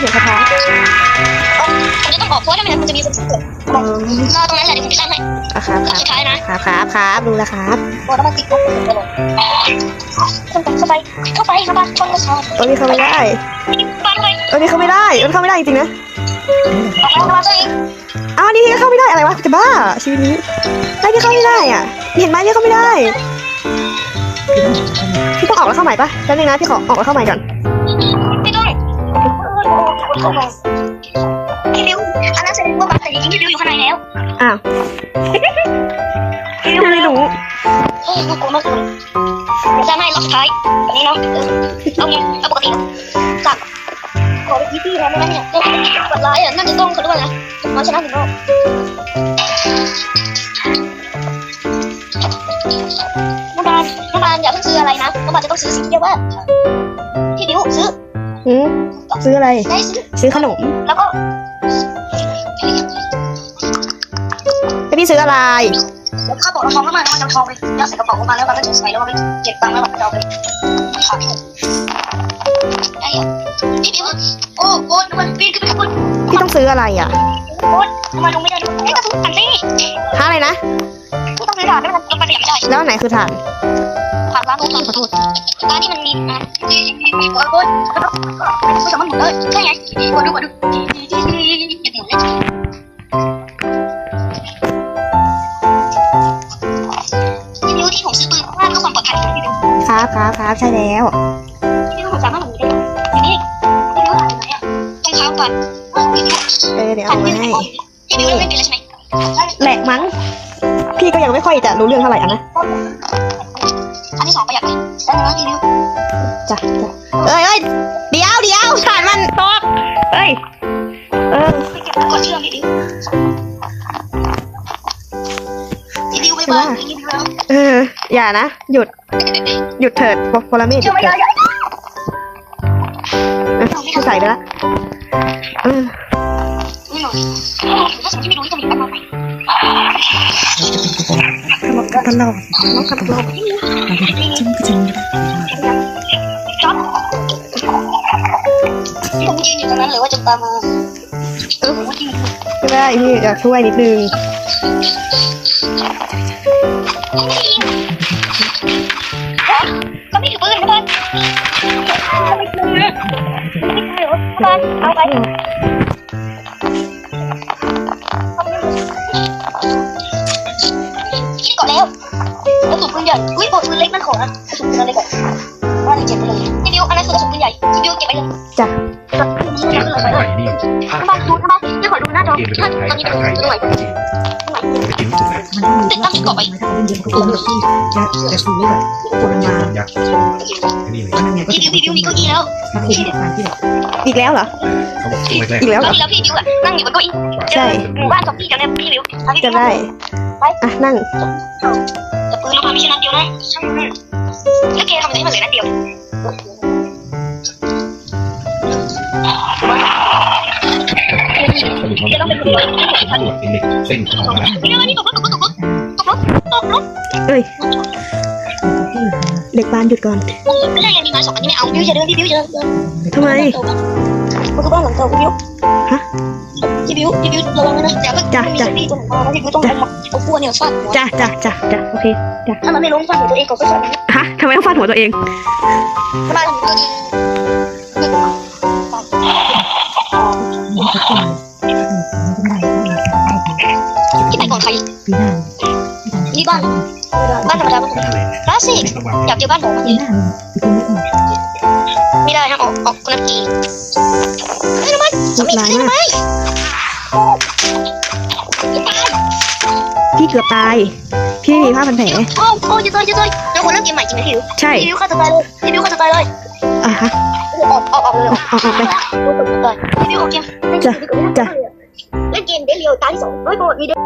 เสียงสะท้อนผมจะต้องออกเพราะถ้าไม่งั้นมันจะมีคนเกิดรอตรงนั้นแหละเดี๋ยวผมไปตั้งให้ครับครับสุดท้ายนะครับครับครับดูแลครับบอกแล้วมัติดลบผมตลอดคเข้าไปเข้าไปเขาไปชนกระชอนตัวนี้เข้าไม่ได้ตัวนี้เข้าไม่ได้มันเข้าไม่ได้จริงนะเอาอันี่ก็เข้าไม่ได้อะไรวะจะบ้าชีวิตนี้ได้ที่เข้าไม่ได้อะเห็นไหมเนี่ยเข้าไม่ได้พี่ต้องออกแล้วเข้าใหม่ปะแป๊บนึงนะพี่ขอออกแล้วเข้าใหม่ก่อน พี่บิวอันนั้นแสดงว่าบัตรแต่จริงๆพี่บิวอยู่ข้างในแล้วอ้าวพี่บิวไม่รู้โอ้ยน่ากลัวมากเลยจะให้ล็อกท้ายแบบนี้เนาะเอาไงเอาปกติจับขอไปยี่ปีแล้วไม่งั้นเนี่ยจะกดไลค์อะน่าจะต้องเขาด้วยนะเอาชนะถึงรอบน้ำบานน้ำบานอย่าเพิ่งซื้ออะไรนะน้ำบานจะต้องซื้อสิ่งที่เรียกว่าพี่บิวซื้อ หืมซื้ออะไร ได้ซื้อซื้อขนม แล้วก็แล้วพี่ซื้ออะไรแล้วข้าวบอกเราทองเข้ามาแล้วมันจะทองไปยัดใส่กระเป๋าเข้ามาแล้วมันก็จะใส่แล้วมันไปเก็บตังค์แล้วมันจะเอาไปขายไอ้พี่บิวโอ้โอ้มันปีนขึ้นไปข้างบนพี่ต้องซื้ออะไรอะโอ้ทำไมลงไม่ได้ด้วยเอ๊ะกระสุนกันสิหาอะไรนะไม่ต้องเลยด่าไม่เป็นไรลงไปเปลี่ยนไม่ได้แล้วอันไหนคือฐานผ่านร้านโน้ตขอโทษร้านที่มันมีอะที่มีมีโอ้ยโอ้ยแล้วก็ไม่สามารถหมุนเลยใช่ไงกดดูกดดูอย่าหมุนเลยพี่บิวที่ผมซื้อปืนเพราะว่าเพื่อความปลอดภัยของพี่บิวครับครับครับใช่แล้วพี่บิวผมสามารถหมุนได้ทีนี้พี่บิวหายไปไหนอะตรงเท้าก่อนพี่บิวเออเดี๋ยวเอามาให้พี่บิวเล่นเป็นแล้วใช่ไหมใช่แหลกมั้งพี่ก็ยังไม่ค่อยจะรู้เรื่องเท่าไหร่อะนะ อันที่สองประหยัดไปแล้วนะพี่บิวจ้ะจ้ะเอ้ยเอ้ยเดี๋ยวเดี๋ยวฐานมันตกเอ้ยเออไปเก็บแล้วกดเชื่อมพี่บิวพี่บิวไปบ้านพี่บิวแล้วเอออย่านะ หยุด หยุดเถิดปรเมศหเชื่ยุอดไม่เถิได้ดเออพี่ใส่ไปละเออนี่หนูถ้าสิ่งที่ไม่รู้จะมีปัญหาไหม ตลอดน้องขับรถจ๊อบผมยืนอยู่ตรงนั้นเลยว่าจะตามมาเออผมยืนไม่ได้พี่อยากช่วยนิดนึงก็ไม่ถือปืนนะบ้านไม่ถือนะไม่ถือเหรอบ้านเอาไปคิดก่อนแล้ว สุนปืนใหญ่อุ้ยปวดปืนเล็กมันขอนะกระสุนปืนเล็กก่อนว่าเลยเจ็บไปเลยพี่บิวอันนั้นคือกระสุนปืนใหญ่พี่บิวเก็บไปเลยจ้ะนี่ไม่ได้ขึ้นเลยไปเลยนี่ทำไมดูทำไมเดี๋ยวขอดูหน้าจอเกมเป็นท่านไทยตอนนี้ชาเป็นไทยด้วยจีนไปกินถูกไหมติดตั้งติดเกาะไปจะจะซื้อแบบคนมายักษ์นี่เลยวันนึงเนี่ยก็พี่บิวพี่บิวมีเก้าอี้แล้วถ้าคุณทานที่แบบอีกแล้วเหรอเขาบอกช่วงแรกอีกแล้วตเหอรนอที่แล้วพี่บิวอะนั่งอยู่บนเก้าอี้เจอหมู่บ้านซอมบี้กันเนี่ยพี่บิวจะได้ อะนั่งแต่ปืนเราพามีแค่นัดเดียวนะช่างมันแล้วแกทำอะไรให้มันเหลือนัดเดียวสรุปว่าเป็นตัวตัวเป็นเด็กเส้นของนะพี่บิวนี่ตกรถตกรถตกรถตกรถตกรถเอ้ยเด็กบ้านหยุดก่อนไม่ใช่ยังมีไม้สองอันนี้ไม่เอาพี่บิวจะเดินพี่บิวจะเดินทำไมมันคือบ้านหลังเก่าพี่บิวฮะ พี่บิวพี่บิวระวังนะอย่าเพิ่งมีซอมบี้ตัวไหนมาพี่บิวต้องเอาขั้วเนี่ยฟาดจ้ะจ้ะจ้ะจ้ะโอเคจ้ะถ้ามันไม่ล้มฟาดหัวตัวเองก่อนก็ฟาดฮะทำไมต้องฟาดหัวตัวเองทำไมถึงตัวเองที่ไหนก่อนใครนี่บ้านบ้านธรรมดาบ้านธรรมดาคลาสสิกอยากเจอบ้านผมปีหน้าปีนี้ออกไม่ได้ห้ามออกออกคนละกี่เฮ้ยทำไมสมิธร้ายทำมากไมพี่เกือบตาย พี่ไม่มีผ้าพันแผลโอ้โอ้จะตายจะตายเดี๋ยวคนเล่นเกมใหม่จริงไหมพี่บิวใช่พี่บิวฆ่าตัวตายเลยพี่บิวฆ่าตัวตายเลยอะฮะออกออกออกเลยออกออกไปรู้สึกตายพี่บิวออกเกมเล่นเกมจ้ะเล่นเกมเดี๋ยวเดียวตายที่สองร้อยโกรธมีเดียว